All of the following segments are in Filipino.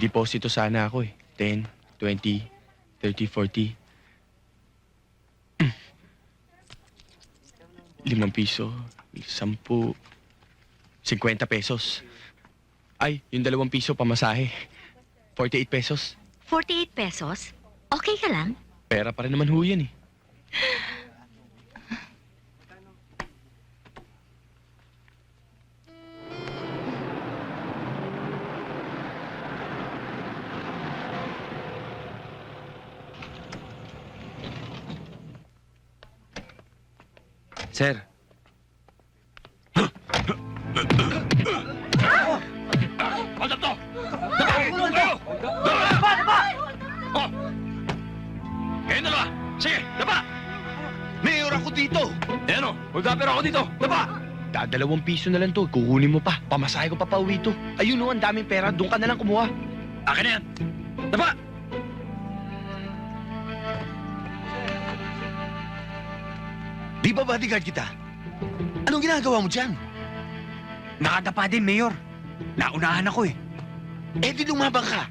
Magdeposito sana ako eh. 10, 20, 30, 40. Limang piso, sampu, 50 pesos. Ay, yung dalawang piso pamasahe. 48 pesos. 48 pesos? Okay ka lang? Pera pa rin naman ho yan eh. Sir. Ano to? Daba! Kayo! Daba! Daba! Oh! Kayo dalawa! Dito! Eh ano? Magdapero ako dito! Daba! Dadalawang piso na lang to. Kukunin mo pa. Pamasahe ko pa pauwi to. Ayun o, ang daming pera. Doon ka na lang kumuha. Akin na yan! Daba! Di ba bodyguard kita? Anong ginagawa mo dyan? Nakadapa din, Mayor. Naunahan ako eh. Eh di lumabang ka.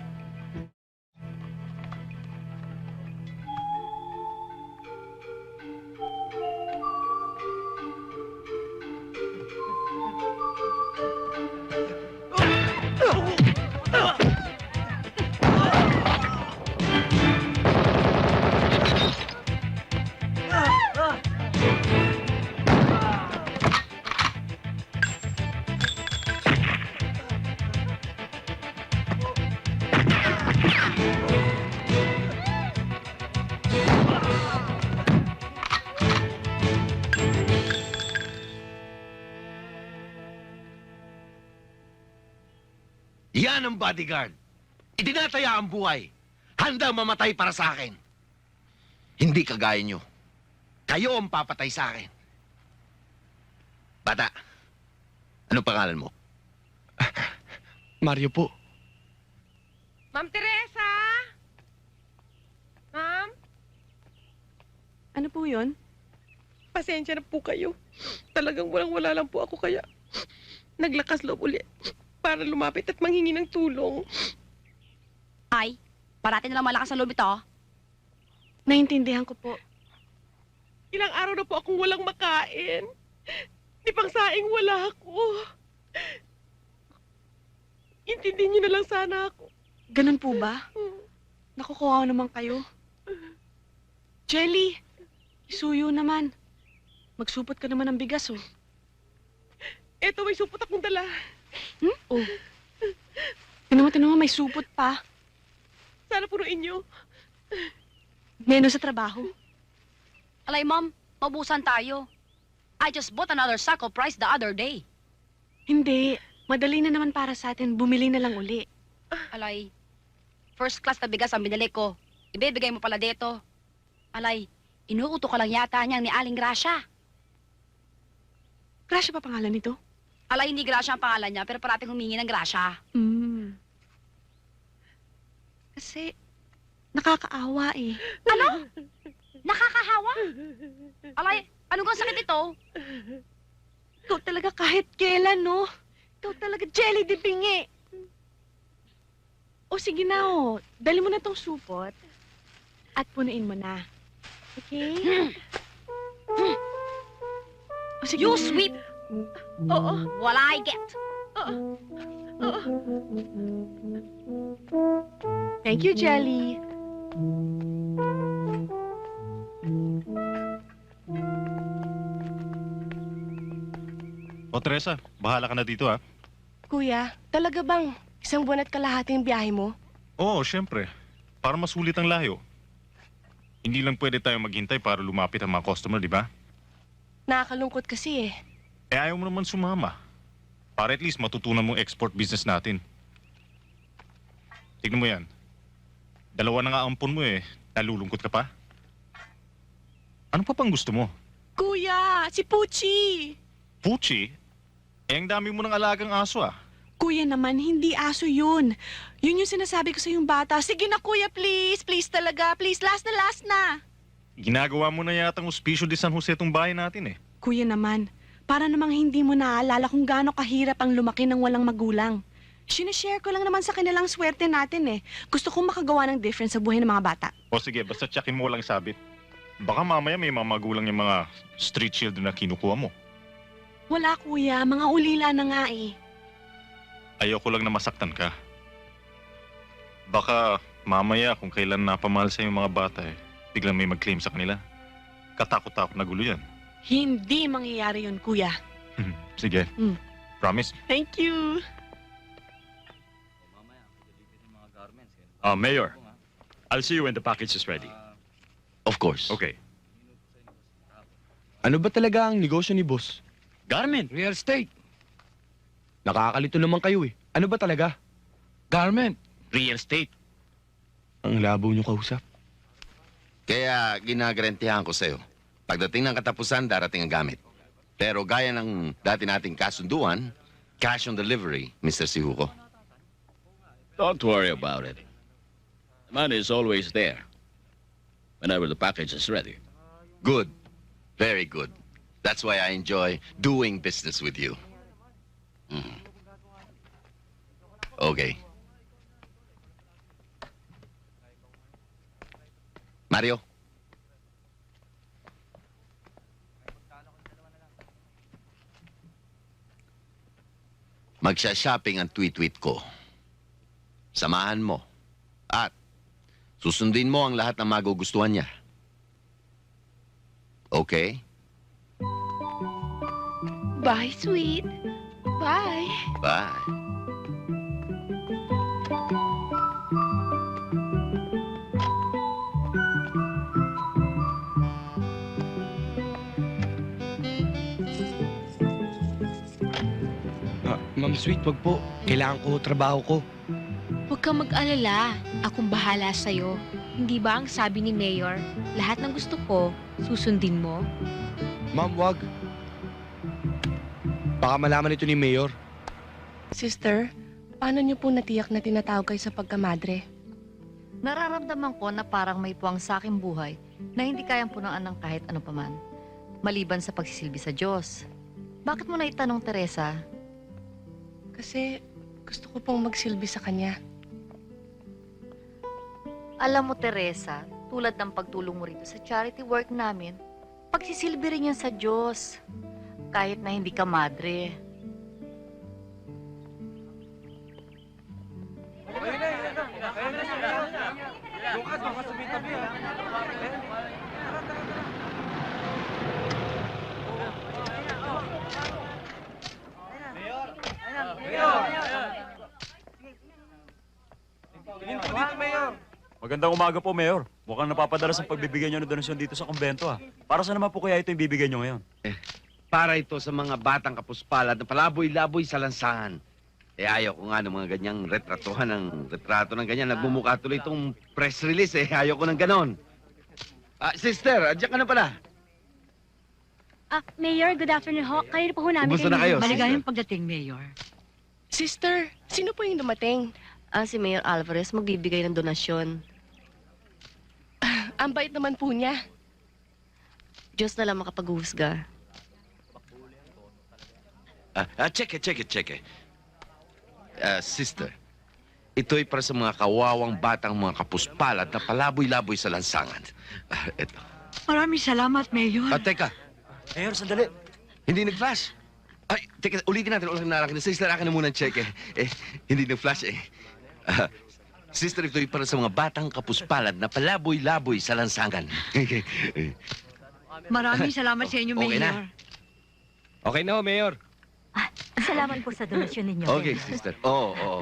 Ang bodyguard. Itinataya ang buhay. Handa mamatay para sa akin. Hindi kagaya nyo. Kayo ang papatay sa akin. Bata, ano pangalan mo? Mario po. Ma'am Teresa? Ma'am? Ano po yun? Pasensya na po kayo. Talagang walang-wala lang po ako kaya naglakas loob ulit para lumapit at manghingi ng tulong. Ay, parati na lang malakas ang loob ito. Naintindihan ko po. Ilang araw na po akong walang makain. Di pang saing wala ako. Intindihin niyo na lang sana ako. Ganun po ba? Nakukuha naman kayo. Jelly! Isuyo naman. Magsupot ka naman ng bigas, oh. Eto, may supot akong dala. Hmm? Oh. Tinan mo, tinan mo, may supot pa. Sana punuin niyo. Menos sa trabaho. Alay, ma'am, mabusan tayo. I just bought another sack of rice the other day. Hindi. Madali na naman para sa atin. Bumili na lang uli. Alay, first class na bigas ang binili ko. Ibibigay mo pala dito. Alay, inuuto ka lang yata niyang ni Aling Gracia. Grasya pa pangalan nito? Alay, hindi Gracia ang pangalan niya, pero parating humingi ng Gracia. Hmm. Kasi, nakakaawa eh. Ano? Nakakahawa? Alay, ano kang sakit ito? Ikaw talaga kahit kailan, no? Ikaw talaga jelly di bingi. O sige na, oh. Dali mo na tong supot at punuin mo na. Okay? O sige You na. sweep, Oo. while I get. Oo. Thank you, Jelly. O Teresa, bahala ka na dito ha. Kuya, talaga bang isang buwan at kalahating biyahe mo? Oo, syempre. Para masulit ang layo. Hindi lang pwede tayo maghintay para lumapit ang mga customer, di ba? Nakakalungkot kasi eh. Eh ayaw mo naman sumama. Para at least matutunan mong export business natin. Tignan mo yan. Dalawa na nga ampon mo eh. Nalulungkot ka pa? Ano pa pang gusto mo? Kuya, si Puchi. Puchi? Eh ang dami mo ng alagang aso ah. Kuya naman, hindi aso yun. Yun yung sinasabi ko sa yung bata. Sige na, kuya, please. Please talaga. Please, last na, last na. Ginagawa mo na yatang Hospicio de San Jose tong bahay natin eh. Kuya naman, para namang hindi mo naaalala kung gaano kahirap ang lumaki ng walang magulang. Sinishare ko lang naman sa kanilang swerte natin eh. Gusto kong makagawa ng difference sa buhay ng mga bata. O sige, basta tsakin mo lang sabit. Baka mamaya may mga magulang yung mga street children na kinukuha mo. Wala kuya, mga ulila na nga eh. Ayoko lang na masaktan ka. Baka mamaya kung kailan napamahal sa yung mga bata eh, biglang may mag-claim sa kanila. Katakot-takot na gulo yan. Hindi mangyayari yun kuya. Sige. Mm. Promise? Thank you. Uh, Mayor, I'll see you when the package is ready. Of course. Okay. Ano ba talaga ang negosyo ni boss? Garment, real estate. Nakakalito naman kayo eh. Ano ba talaga? Garment, real estate. Ang labo niyo kausap. Kaya ginagarantihan ko sa'yo. Pagdating ng katapusan, darating ang gamit. Pero gaya ng dati nating kasunduan, cash on delivery, Mr. Sihuko. Don't worry about it. The money is always there. Whenever the package is ready. Good. Very good. That's why I enjoy doing business with you. Mhm. Okay. Mario? Magsha-shopping ang tweet-tweet ko. Samahan mo. At susundin mo ang lahat ng magugustuhan niya. Okay? Bye, sweet. Bye. Bye. Ma'am Sweet, wag po. Kailangan ko trabaho ko. Huwag kang mag-alala. Akong bahala sa'yo. Hindi ba ang sabi ni Mayor, lahat ng gusto ko, susundin mo? Ma'am, wag. Baka malaman ito ni Mayor. Sister, paano niyo po natiyak na tinatawag kayo sa pagkamadre? Nararamdaman ko na parang may puwang sa aking buhay na hindi kayang punaan ng kahit ano paman. Maliban sa pagsisilbi sa Diyos. Bakit mo na itanong, Teresa? Kasi gusto ko pong magsilbi sa kanya. Alam mo, Teresa, tulad ng pagtulong mo rito sa charity work namin, pagsisilbi rin yan sa Diyos. Kahit na hindi ka madre. Magandang umaga po, Mayor. Mukhang napapadala sa pagbibigay niyo ng donasyon dito sa kumbento, ah. Para sa naman po kaya ito yung bibigay niyo ngayon? Para ito sa mga batang kapuspalad na palaboy-laboy sa lansangan. Eh ayaw ko nga ng mga ganyang retratuhan ng retrato ng ganyan. Nagmumukha tuloy itong press release eh. Ayaw ko ng ganon. Ah, sister, adyan ka na pala. Ah, Mayor, good afternoon ho. Kayo po ho namin. Kumusta na kayo? Maligayang pagdating, Mayor. Sister, sino po yung dumating? Ah, si Mayor Alvarez magbibigay ng donasyon. Ang bait naman po niya. Diyos na lang makapaghuhusga. Ah, ah, check it, check it, check it. Ah, sister, ito'y para sa mga kawawang batang mga kapuspalad na palaboy-laboy sa lansangan. Ah, ito. Maraming salamat, Mayor. Ah, teka, Mayor, sandali. hindi nag-flash. Ay, teka, ulitin natin, ulitin natin. Sister, akin na muna ang check eh. Eh, hindi nag-flash eh. Ah, sister, ito'y para sa mga batang kapuspalad na palaboy-laboy sa lansangan. Maraming salamat sa inyo, Okay na. Okay na ho, Mayor. Salamat po sa donasyon ninyo. Okay, sister. Oo, oo.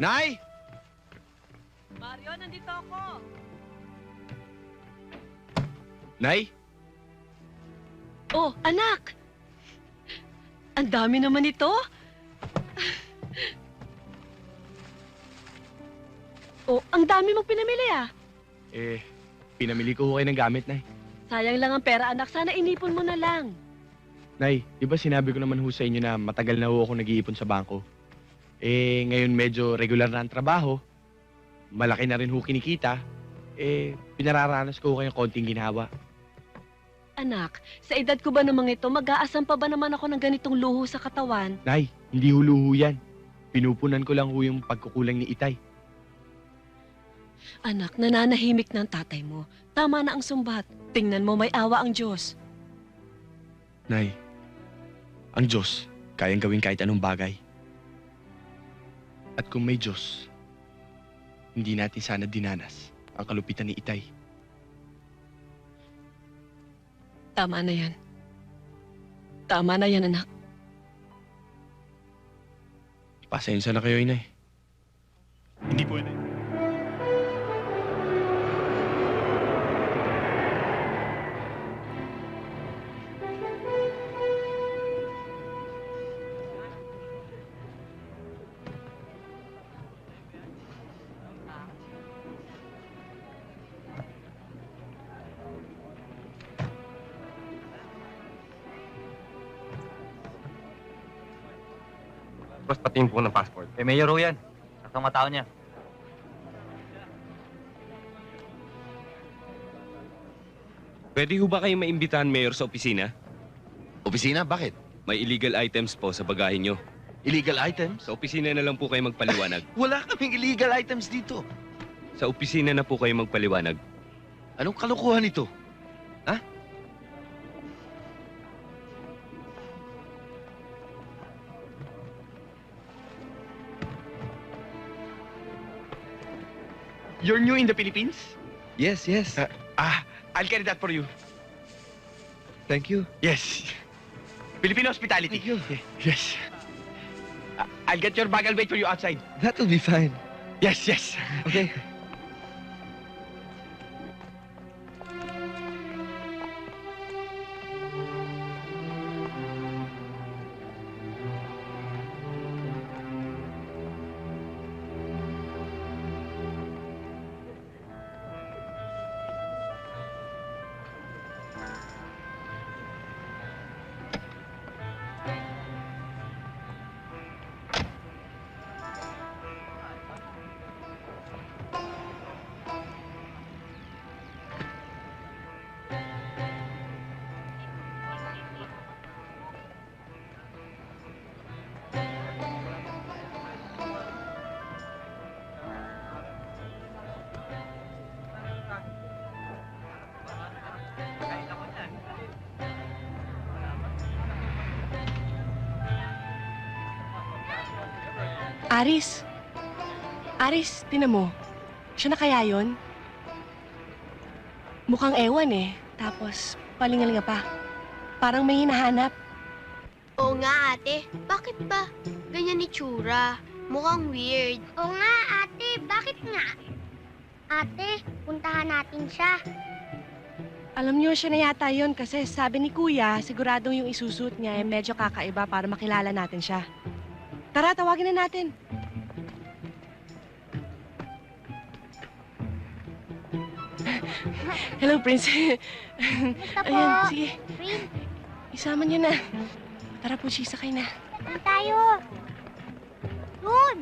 Nay! Mario, nandito ako. Nay? Oh, anak! Ang dami naman ito. Oh, ang dami mong pinamili ah. Eh, pinamili ko ho kayo ng gamit, Nay. Sayang lang ang pera, anak. Sana inipon mo na lang. Nay, di ba sinabi ko naman ho sa inyo na matagal na ho ako nag-iipon sa bangko? Eh, ngayon medyo regular na ang trabaho. Malaki na rin ho kinikita. Eh, pinararanas ko ho kayong konting ginhawa. Anak, sa edad ko ba namang ito, mag-aasam pa ba naman ako ng ganitong luho sa katawan? Nay, hindi huluho yan. Pinupunan ko lang ho yung pagkukulang ni Itay. Anak, nananahimik na ang tatay mo. Tama na ang sumbat. Tingnan mo, may awa ang Diyos. Nay, ang Diyos, kayang gawin kahit anong bagay. At kung may Diyos, hindi natin sana dinanas ang kalupitan ni Itay. Tama na yan. Tama na yan, anak. Pasensya na kayo, Inay. Hindi pwede. Tapos pati yung po ng passport. Kay Mayor ho yan. Matao niya. Pwede ho ba kayong maimbitahan, Mayor, sa opisina? Opisina, bakit? May illegal items po sa bagahe nyo. Illegal items? Sa opisina na lang po kayo magpaliwanag. Wala kaming illegal items dito. sa opisina na po kayo magpaliwanag. Anong kalokohan ito? You're new in the Philippines? Yes, yes. Uh, ah, I'll carry that for you. Thank you. Yes. Filipino hospitality. Thank you. Yes. Uh, I'll get your bag. I'll wait for you outside. That will be fine. Yes, yes. Okay. Aris. Aris, tinan mo. Siya na kaya yon? Mukhang ewan eh. Tapos, palingalinga pa. Parang may hinahanap. Oo nga, ate. Bakit ba? Ganyan ni Chura. Mukhang weird. Oo nga, ate. Bakit nga? Ate, puntahan natin siya. Alam niyo, siya na yata yun kasi sabi ni Kuya, siguradong yung isusuot niya ay medyo kakaiba para makilala natin siya. Tara, tawagin na natin. Hello, Prince. Basta po. Ayan, sige. Prince, Isama niyo na. Tara po, Chi, sakay na. saan tayo? Doon!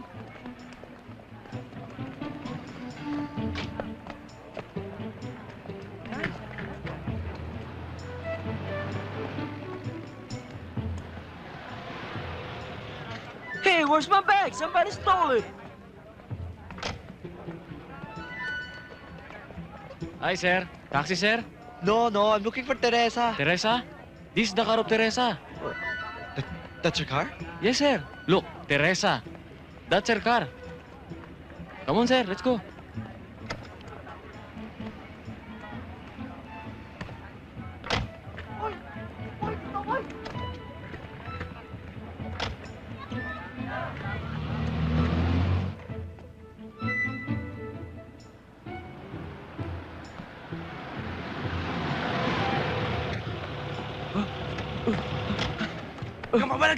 Hey, where's my bag? Somebody stole it. Hi, sir. Taxi, sir. No, no, I'm looking for Teresa. Teresa? This is the car of Teresa. That's your car? Yes, sir. Look, Teresa. That's her car. Come on, sir. Let's go.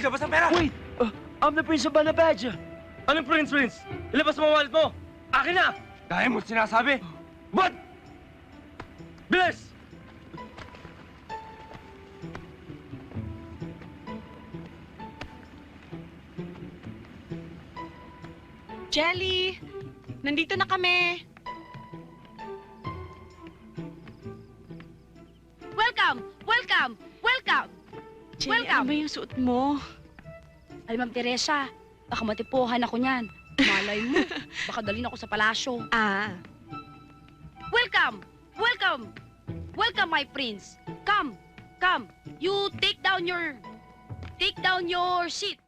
Naglabas ng pera? Wait! Uh, I'm the Prince of Banabaja. Anong Prince, Prince? Ilabas mo ang wallet mo! Akin na! Dahil mo sinasabi? What? Bilis! Jelly! Nandito na kami. Welcome! Welcome! Welcome! Jelly, Welcome. ano ba yung suot mo? Ay, Ma'am Teresa, Baka matipuhan ako niyan. Malay mo, baka dalhin ako sa palasyo. Ah, Welcome! Welcome! Welcome, my prince. Come, come. You take down your... Take down your seat.